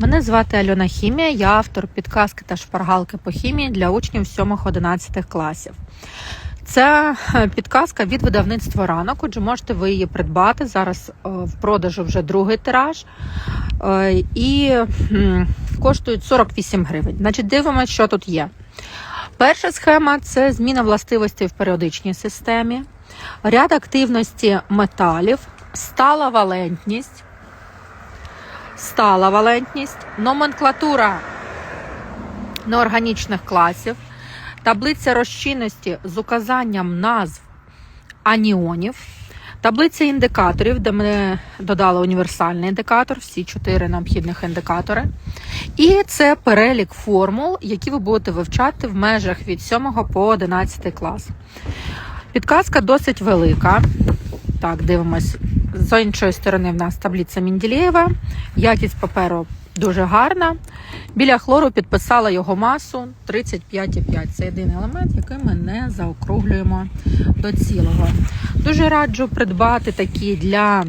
Мене звати Альона Хімія, я автор підказки та шпаргалки по хімії для учнів 7-11 класів. Це е, підказка від видавництва ранок, отже, можете ви її придбати. Зараз е, в продажу вже другий тираж. Е, І коштують 48 гривень. Значить, дивимося, що тут є. Перша схема це зміна властивостей в періодичній системі, ряд активності металів, стала валентність, стала валентність, номенклатура неорганічних класів, таблиця розчинності з указанням назв аніонів, таблиця індикаторів, де ми додали універсальний індикатор, всі чотири необхідних індикатори. І це перелік формул, які ви будете вивчати в межах від 7 по 11 клас. Підказка досить велика. Так, дивимось. З іншої сторони в нас таблиця Мінділєєва. Якість паперу дуже гарна. Біля хлору підписала його масу 35,5. Це єдиний елемент, який ми не заокруглюємо до цілого. Дуже раджу придбати такі для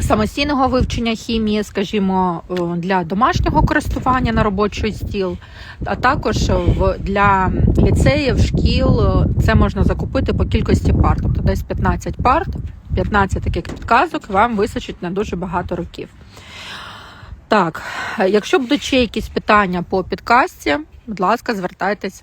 самостійного вивчення хімії, скажімо, е, для домашнього користування на робочий стіл, а також для ліцеїв, шкіл це можна закупити по кількості пар, тобто десь 15 пар, 15 таких підказок вам вистачить на дуже багато років. Так, якщо будуть ще якісь питання по підкасті, будь ласка, звертайтесь